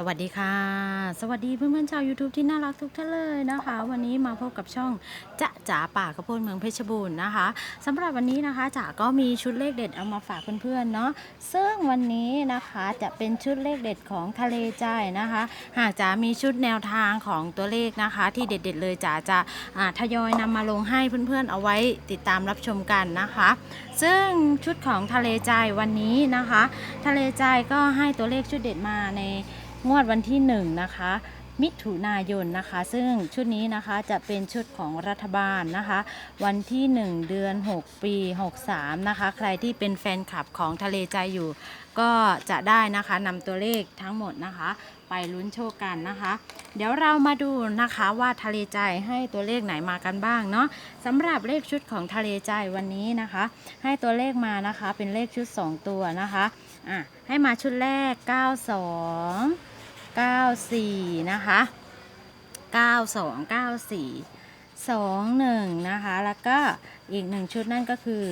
สวัสดีค่ะ สวัสดีเพื่อนๆชาว YouTube ที่น่ารักทุกท่านเลยนะคะ วันนี้มาพบกับช่องจะจ๋าป่ากระโพนเมืองเพชรบูรณ์นะคะสำหรับวันนี้นะคะจ๋าก็มีชุดเลขเด็ดเอามาฝากเพื่อนๆเนาะซึ่งวันนี้นะคะจะเป็นชุดเลขเด็ดของทะเลใจนะคะ หากจ๋ามีชุดแนวทางของตัวเลขนะคะ ที่เด็ดๆเลยจ๋าจะาทยอยนำมาลงให้เพื่อนๆเอาไว้ติดตามรับชมกันนะคะ ซึ่งชุดของทะเลใจวันนี้นะคะ ทะเลใจก็ให้ตัวเลขชุดเด็ดมาใน งวดวันที่1นะคะมิถุนายนนะคะ ซึ่งชุดนี้นะคะจะเป็นชุดของรัฐบาลนะคะ วันที่ 1 เดือน 6 ปี 63 นะคะ ใครที่เป็นแฟนคลับของทะเลใจอยู่ ก็จะได้นะคะนำตัวเลขทั้งหมดนะคะ ไปลุ้นโชคกันนะคะ เดี๋ยวเรามาดูนะคะว่าทะเลใจให้ตัวเลขไหนมากันบ้างเนาะสำหรับเลขชุดของทะเลใจวันนี้นะคะ ให้ตัวเลขมานะคะเป็นเลขชุด 2 ตัวนะคะอะให้มาชุดแรก 92 94 นะคะ 92 94 21 นะคะ แล้วก็อีกหนึ่งชุดนั่นก็คือ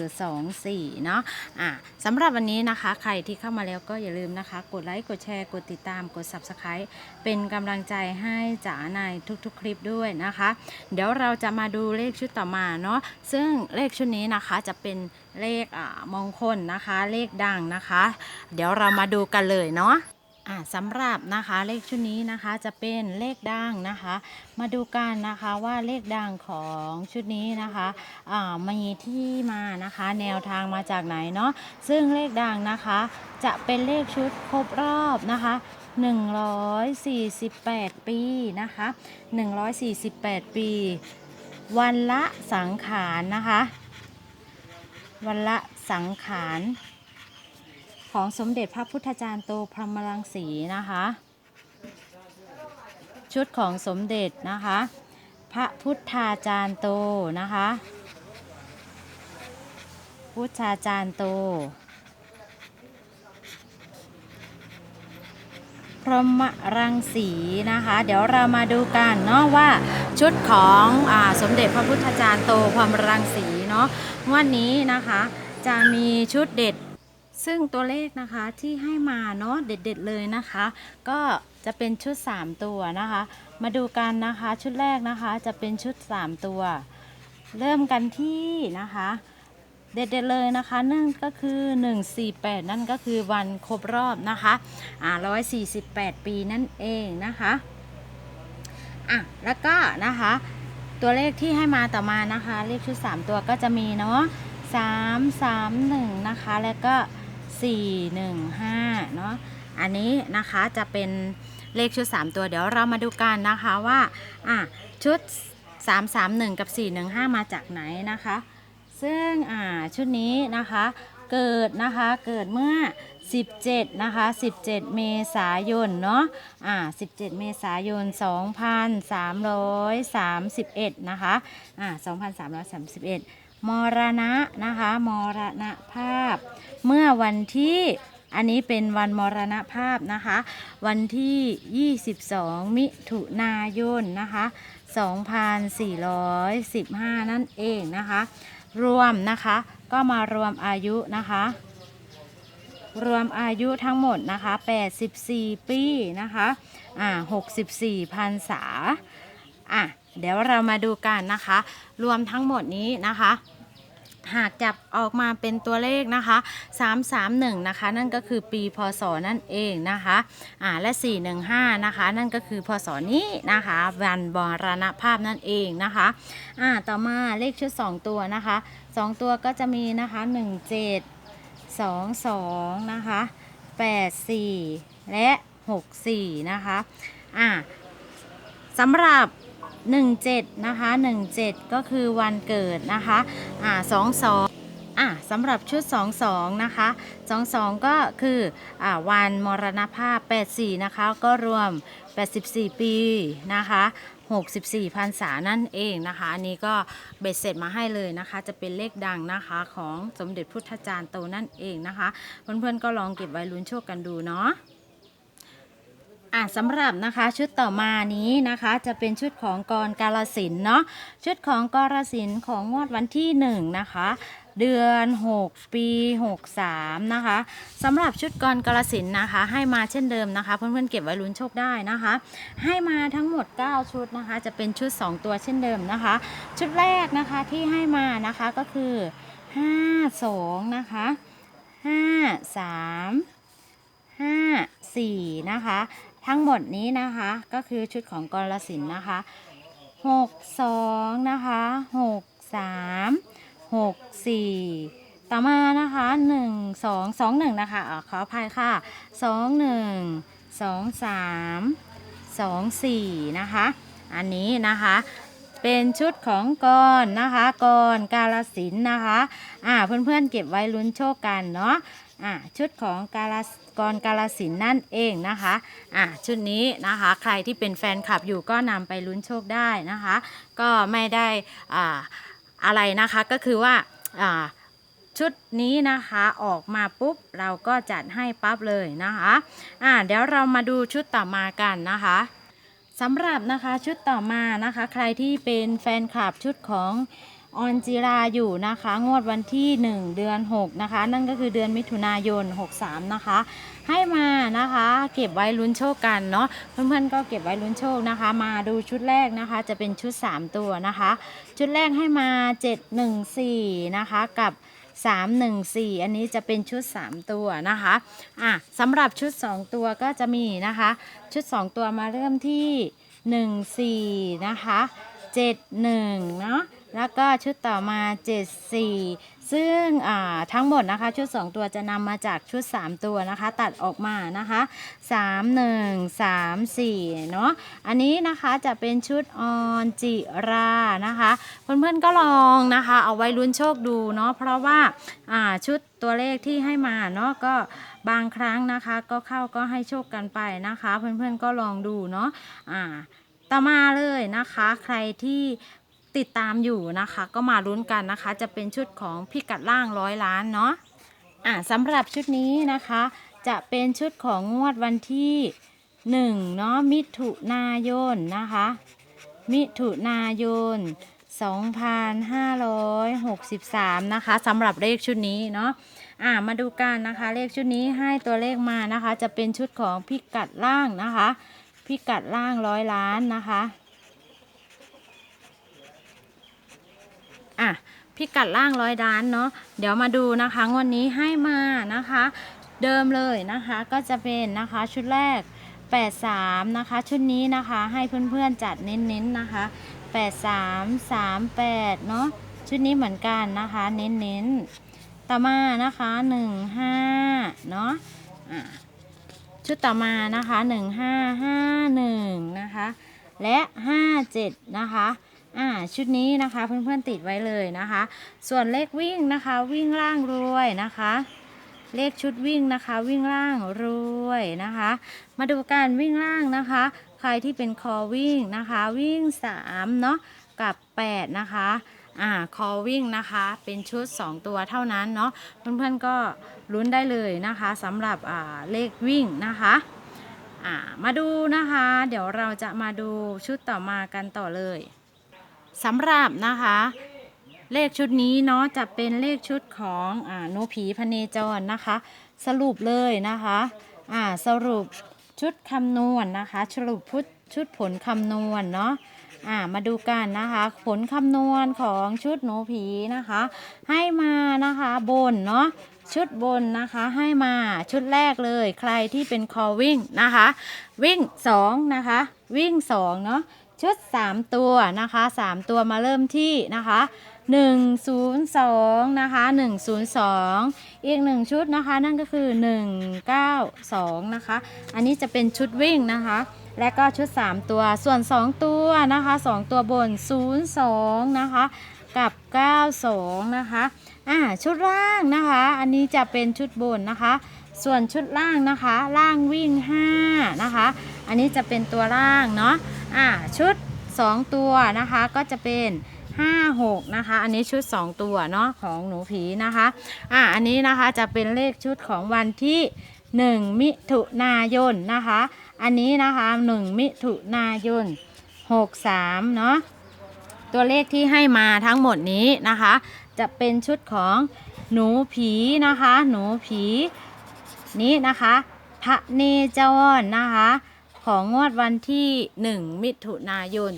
24 เนาะอะสำหรับวันนี้นะคะ ใครที่เข้ามาแล้วก็อย่าลืมนะคะ กดไลค์ กดแชร์ กดติดตาม กด Subscribe เป็นกำลังใจให้จ๋าในทุกๆ คลิปด้วยนะคะ เดี๋ยวเราจะมาดูเลขชุดต่อมาเนาะ ซึ่งเลขชุดนี้นะคะจะเป็นเลขอ่ามงคลนะคะ เลขดังนะคะ เดี๋ยวเรามาดูกันเลยเนาะ อ่าสำหรับนะคะเลขชุดนี้นะคะจะเป็นเลขดังนะคะ มาดูกันนะคะว่าเลขดังของชุดนี้นะคะอ่ามีที่มานะคะแนวทางมาจากไหนเนาะซึ่งเลขดังนะคะจะเป็นเลขชุดครบรอบนะคะ148 ปีนะคะ148 ปี วันละสังขารนะคะ วันละสังขาร ของสมเด็จพระพุทธจารย์โตพรหมรังสีนะคะ ชุดของสมเด็จนะคะ พระพุทธาจารย์โตนะคะ พุทธาจารย์โต พรหมรังสีนะคะ เดี๋ยวเรามาดูกันเนาะว่าชุดของอสมเด็จพระพุทธจารย์โตพรหมรังสีเนาะวันนี้นะคะจะมีชุดเด็ด ซึ่งตัวเลขนะคะที่ให้มาเนาะเด็ดๆเลยนะคะ ก็จะเป็นชุด 3 ตัวนะคะ มาดูกันนะคะชุดแรกนะคะจะเป็นชุด 3 ตัว เริ่มกันที่นะคะ เด็ดๆเลยนะคะนั่นก็คือ 148 นั่นก็คือวันครบรอบนะคะอ่า148 ปีนั่นเองนะคะอะแล้วก็นะคะตัวเลขที่ให้มาต่อมานะคะ เลขชุด 3 ตัวก็จะมีเนาะ3 3 1 นะคะ แล้วก็ 4 1 5เนาะอันนี้นะคะจะเป็นเลขชุด 3 ตัวเดี๋ยวเรามาดูกันนะคะว่าอะชุด 3 3 1 กับ 4 1 5 มาจากไหนนะคะ ซึ่งอ่าชุดนี้นะคะเกิดนะคะเกิดเมื่อ 17 นะคะ 17 เมษายนเนาะอ่า 17 เมษายน 2331 นะคะอ่า2331 มรณะนะคะมรณะภาพ เมื่อวันที่อันนี้เป็นวันมรณภาพนะคะ วันที่ 22 มิถุนายนนะคะ2415 นั่นเองนะคะ รวมนะคะก็มารวมอายุนะคะ รวมอายุทั้งหมดนะคะ 84 ปีนะคะอ่า64พรรษาอะเดี๋ยวเรามาดูกันนะคะ รวมทั้งหมดนี้นะคะ หากจับออกมาเป็นตัวเลขนะคะ 331 นะคะ นั่นก็คือปีพศนั่นเองนะคะอ่าและ 415 นะคะ นั่นก็คือพศนี้นะคะวันบรณภาพนั่นเองนะคะอ่าต่อมาเลขชุด 2 ตัวนะคะ 2 ตัวก็จะมีนะคะ 17 22 นะคะ 84 และ 64 นะคะอ่าสำหรับ 17 นะคะ 17 ก็คือวันเกิดนะคะอ่า22อะสำหรับชุด 22 นะคะ 22 ก็คืออ่าวันมรณภาพ 84 นะคะ ก็รวม 84 ปีนะคะ64พรรษานั่นเองนะคะ อันนี้ก็เบ็ดเสร็จมาให้เลยนะคะ จะเป็นเลขดังนะคะของสมเด็จพุทธจารย์โตนั่นเองนะคะ เพื่อนๆก็ลองเก็บไว้ลุ้นโชคกันดูเนาะ อะสำหรับนะคะชุดต่อมานี้นะคะจะเป็นชุดของกรกาลสินเนาะชุดของกาลสินของงวดวันที่หนึ่งนะคะเดือน 6 ปี 63 นะคะสำหรับชุดกรกาลสินนะคะ ให้มาเช่นเดิมนะคะ เพื่อนๆเก็บไว้ลุ้นโชคได้นะคะ ให้มาทั้งหมด 9 ชุดนะคะ จะเป็นชุด 2 ตัวเช่นเดิมนะคะ ชุดแรกนะคะที่ให้มานะคะก็คือ 5 2 นะคะ 5 3 5 4 นะคะ ทั้งหมดนี้นะคะก็คือชุดของกรสินนะคะ6 2นะคะ6 3 6 4ต่อมานะคะ1 2 2 1นะคะอ่าขออภัยค่ะ2 1 2 3 2 4นะคะ อันนี้นะคะ เป็นชุดของกรนะคะกรกาลสินนะคะอ่าเพื่อนๆเก็บไว้ลุ้นโชคกันเนาะอ่าชุดของกาลสกรกาลสินนั่นเองนะคะอ่าชุดนี้นะคะใครที่เป็นแฟนคลับอยู่ก็นำไปลุ้นโชคได้นะคะ ก็ไม่ได้อ่าอะไรนะคะก็คือว่าอ่าชุดนี้นะคะออกมาปุ๊บเราก็จัดให้ปั๊บเลยนะคะอ่าเดี๋ยวเรามาดูชุดต่อมากันนะคะ สำหรับนะคะชุดต่อมานะคะ ใครที่เป็นแฟนคลับชุดของออนจิราอยู่นะคะ งวดวันที่ 1 เดือน 6 นะคะ นั่นก็คือเดือนมิถุนายน 63 นะคะ ให้มานะคะ เก็บไว้ลุ้นโชคกันเนาะเพื่อนๆก็เก็บไว้ลุ้นโชคนะคะ มาดูชุดแรกนะคะ จะเป็นชุด 3 ตัวนะคะ ชุดแรกให้มา 714 นะคะกับ 314 อันนี้จะเป็นชุด 3 ตัวนะคะอะสำหรับชุด 2 ตัวก็จะมีนะคะ ชุด 2 ตัวมาเริ่มที่ 14 นะคะ 71 เนาะ แล้วก็ชุดต่อมา 74 ซึ่งอ่าทั้งหมดนะคะชุด 2 ตัวจะนำมาจากชุด 3 ตัวนะคะ ตัดออกมานะคะ 3 1 3 4 เนาะอันนี้นะคะจะเป็นชุดออนจิรานะคะ เพื่อนๆก็ลองนะคะ เอาไว้ลุ้นโชคดูเนาะเพราะว่าอ่าชุดตัวเลขที่ให้มาเนาะก็บางครั้งนะคะ ก็เข้าก็ให้โชคกันไปนะคะ เพื่อนๆก็ลองดูเนาะอ่าต่อมาเลยนะคะ ใครที่ ติดตามอยู่นะคะ ก็มาลุ้นกันนะคะ จะเป็นชุดของพิกัดล่างร้อยล้านเนาะอ่าสำหรับชุดนี้นะคะ จะเป็นชุดของงวดวันที่1เนาะมิถุนายนนะคะ มิถุนายน 2563 นะคะสำหรับเลขชุดนี้เนาะอ่ามาดูกันนะคะ เลขชุดนี้ให้ตัวเลขมานะคะ จะเป็นชุดของพิกัดล่างนะคะ พิกัดล่างร้อยล้านนะคะ อะ พิกัดล่างร้อยล้านเนาะเดี๋ยวมาดูนะคะงวันนี้ให้มานะคะ เดิมเลยนะคะก็จะเป็นนะคะชุดแรก 83 นะคะ ชุดนี้นะคะให้เพื่อนๆจัดเน้นๆนะคะ 83 38 เนาะชุดนี้เหมือนกันนะคะ เน้นๆ ต่อมานะคะ 15 เนาะะชุดต่อมานะคะ 1551 นะคะ และ 57 นะคะ อ่าชุดนี้นะคะเพื่อนๆติดไว้เลยนะคะ ส่วนเลขวิ่งนะคะวิ่งล่างรวยนะคะ เลขชุดวิ่งนะคะ วิ่งล่างรวยนะคะ มาดูการวิ่งล่างนะคะ ใครที่เป็นคอวิ่งนะคะ วิ่ง3เนาะกับ 8 นะคะอ่าคอวิ่งนะคะเป็นชุด 2 ตัวเท่านั้นเนาะเพื่อนๆก็ลุ้นได้เลยนะคะสำหรับอ่าเลขวิ่งนะคะอ่ามาดูนะคะ เดี๋ยวเราจะมาดูชุดต่อมากันต่อเลย สำหรับนะคะ เลขชุดนี้เนาะจะเป็นเลขชุดของอ่าโนผีพเนจรนะคะ สรุปเลยนะคะอ่าสรุปชุดคำนวณนะคะสรุปพุทชุดผลคำนวณเนาะอ่ามาดูกันนะคะ ผลคำนวณของชุดหนูผีนะคะ ให้มานะคะบนเนาะชุดบนนะคะให้มาชุดแรกเลยใครที่เป็นคอวิ่งนะคะ วิ่ง 2 นะคะ วิ่ง2เนาะชุด 3 ตัวนะคะ 3 ตัวมาเริ่มที่นะคะ102นะคะ102 อีก 1 ชุดนะคะ นั่นก็คือ 192นะคะ อันนี้จะเป็นชุดวิ่งนะคะ และก็ชุด 3 ตัวส่วน 2 ตัวนะคะ 2 ตัวบน 02 นะคะ กับ 92 นะคะอ่าชุดล่างนะคะ อันนี้จะเป็นชุดบนนะคะ ส่วนชุดล่างนะคะ ล่างวิ่ง 5 นะคะ อันนี้จะเป็นตัวล่างเนาะอ่าชุด 2 ตัวนะคะก็จะเป็น5 6นะคะ อันนี้ชุด 2 ตัวเนาะของหนูผีนะคะอ่าอันนี้นะคะจะเป็นเลขชุดของวันที่ 1 มิถุนายนนะคะ อันนี้นะคะ 1 มิถุนายน 63 เนาะตัวเลขที่ให้มาทั้งหมดนี้นะคะ จะเป็นชุดของหนูผีนะคะ หนูผี นี้นะคะพระเนจรนะคะ ของงวดวันที่ 1 มิถุนายน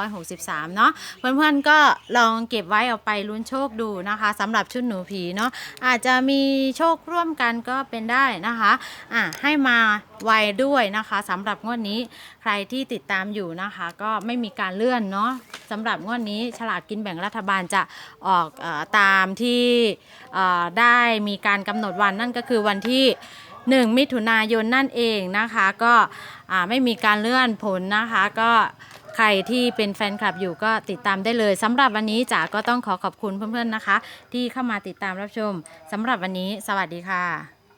2563 เนาะเพื่อนๆก็ลองเก็บไว้เอาไปลุ้นโชคดูนะคะสำหรับชุดหนูผีเนาะอาจจะมีโชคร่วมกันก็เป็นได้นะคะอะให้มาไวด้วยนะคะสำหรับงวดนี้ใครที่ติดตามอยู่นะคะ ก็ไม่มีการเลื่อนเนาะสำหรับงวดนี้ฉลากกินแบ่งรัฐบาลจะออกอตามที่ได้มีการกำหนดวันนั่นก็คือวันที่ 1 มิถุนายนนั่นเองนะคะ ก็ไม่มีการเลื่อนผลนะคะ ก็ใครที่เป็นแฟนคลับอยู่ก็ติดตามได้เลยสำหรับวันนี้จ๋าก็ต้องขอขอบคุณเพื่อนๆนะคะ ที่เข้ามาติดตามรับชมสำหรับวันนี้ สวัสดีค่ะ